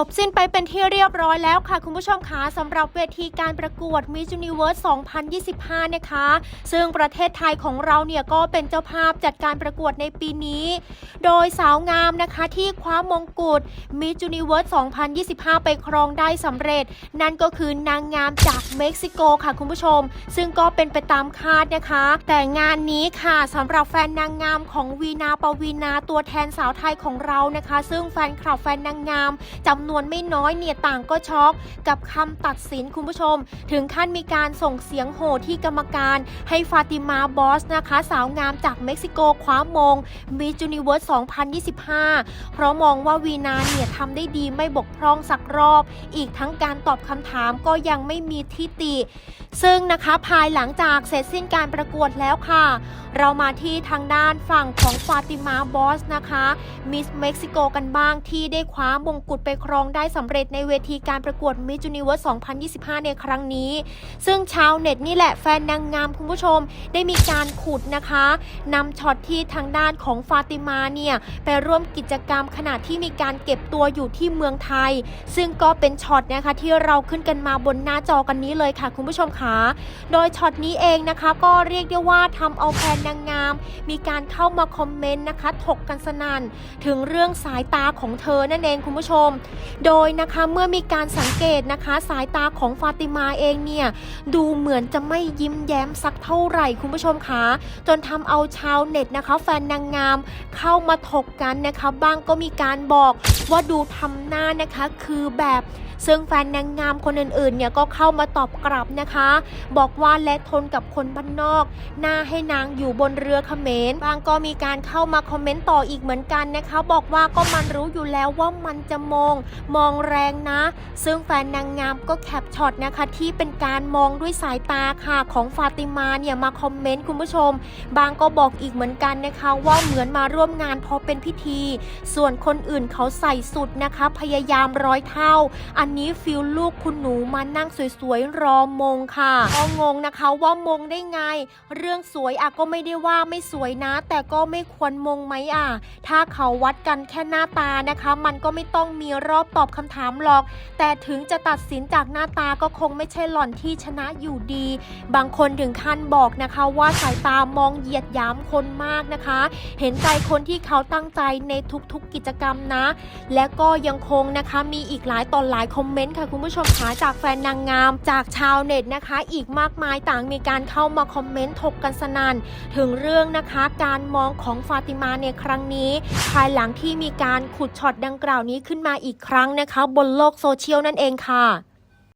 จบสิ้นไปเป็นที่เรียบร้อยแล้วค่ะ คุณผู้ชมคะสำหรับเวทีการประกวด Miss Universe 2025 นะคะ ซึ่งประเทศไทยของเราเนี่ยก็เป็นเจ้าภาพจัดการประกวดในปีนี้ โดยสาวงามนะคะที่คว้ามงกุฎ Miss Universe 2025 ไปครองได้สำเร็จ นั่นก็คือนางงามจากเม็กซิโกค่ะคุณผู้ชม ซึ่งก็เป็นไปตามคาดนะคะ แต่งานนี้ค่ะสำหรับแฟนนางงามของวีนาปวีนาตัวแทนสาวไทยของเรานะคะ ซึ่งแฟนคลับแฟนนางงามจำนวนไม่น้อยเนี่ยต่างก็ช็อกกับคำตัดสินคุณผู้ชม ถึงขั้นมีการส่งเสียงโห่ที่กรรมการ ให้ฟาติมาบอสนะคะ สาวงามจากเม็กซิโกคว้ามงมิจูนิเวิร์ส2025 เพราะมองว่าวีนาเนี่ยทำได้ดีไม่บกพร่องสักรอบ อีกทั้งการตอบคำถามก็ยังไม่มีทิติ ซึ่งนะคะภายหลังจากเสร็จสิ้นการประกวดแล้วค่ะ เรามาที่ทางด้านฝั่งของฟาติมาบอสนะคะมิสเม็กซิโกกันบ้างที่ได้คว้ามงกุฎไปครองได้สำเร็จในเวทีการประกวดมิจูนิเวิร์ส2025 ในครั้งนี้ ซึ่งชาวเน็ตนี่แหละแฟนนางงามคุณผู้ชม ได้มีการขุดนะคะนำช็อตที่ทางด้านของฟาติมาเนี่ยไปร่วมกิจกรรมขณะที่มีการเก็บตัวอยู่ที่เมืองไทย ซึ่งก็เป็นช็อตนะคะที่เราขึ้นกันมาบนหน้าจอกันนี้เลยค่ะคุณผู้ชมค่ะโดยช็อตนี้เองนะคะ ก็เรียกได้ว่าทำเอาแฟนนางงาม มีการเข้ามาคอมเมนต์นะคะ ถกกันสนั่นถึงเรื่องสายตาของเธอนั่นเองคุณผู้ชม โดยนะคะเมื่อมีการสังเกตนะคะ สายตาของฟาติมาเองเนี่ยดูเหมือนจะไม่ยิ้มแย้มสักเท่าไหร่คุณผู้ชมคะจนทำเอาชาวเน็ตนะคะ แฟนนางงาม เข้ามาถกกันนะคะบ้างก็มีการบอกว่าดูทำหน้านะคะคือแบบซึ่งแฟนนางงามคนอื่นๆเนี่ยก็เข้ามาตอบกลับนะคะบอกว่าและทนกับคนบ้านนอกหน้าให้นางอยู่บนเรือเขมรบางก็มีการเข้ามาคอมเมนต์ต่ออีกเหมือนกันนะคะ บอกว่าก็มันรู้อยู่แล้วว่ามันจะมอง มองแรงนะ ซึ่งแฟนนางงามก็แคปช็อตนะคะ ที่เป็นการมองด้วยสายตาค่ะ ของฟาติมาเนี่ยมาคอมเมนต์คุณผู้ชม บางก็บอกอีกเหมือนกันนะคะ ว่าเหมือนมาร่วมงานพราะเป็นพิธี ส่วนคนอื่นเขาใส่สุดนะคะ พยายามร้อยเท่า อันนี้ฟิลลูกคุณหนูมานั่งสวยๆรอมงค่ะก็งงนะคะว่ามงได้ไง เรื่องสวยอะก็ไม่ได้ว่าไม่สวยนะ แต่ก็ไม่ควรมงไหมอะถ้าเขาวัดกันแค่หน้าตานะคะ มันก็ไม่ต้องมีรอบตอบคำถามหรอก แต่ถึงจะตัดสินจากหน้าตาก็คงไม่ใช่หล่อนที่ชนะอยู่ดี บางคนถึงขั้นบอกนะคะว่าสายตามองเหยียดหยามคนมากนะคะ เห็นใจคนที่เขาตั้งใจในทุกๆกิจกรรมนะ และก็ยังคงนะคะมีอีกหลายตอนหลายคอมเมนต์ค่ะคุณผู้ชมคะจากแฟนนางงามจากชาวเน็ตนะคะอีกมากมายต่างมีการเข้ามาคอมเมนต์ถกกันสนั่นถึงเรื่องนะคะการมองของฟาติมาในครั้งนี้ ภายหลังที่มีการขุดช็อตดังกล่าวนี้ขึ้นมาอีกครั้งนะคะ บนโลกโซเชียลนั่นเองค่ะ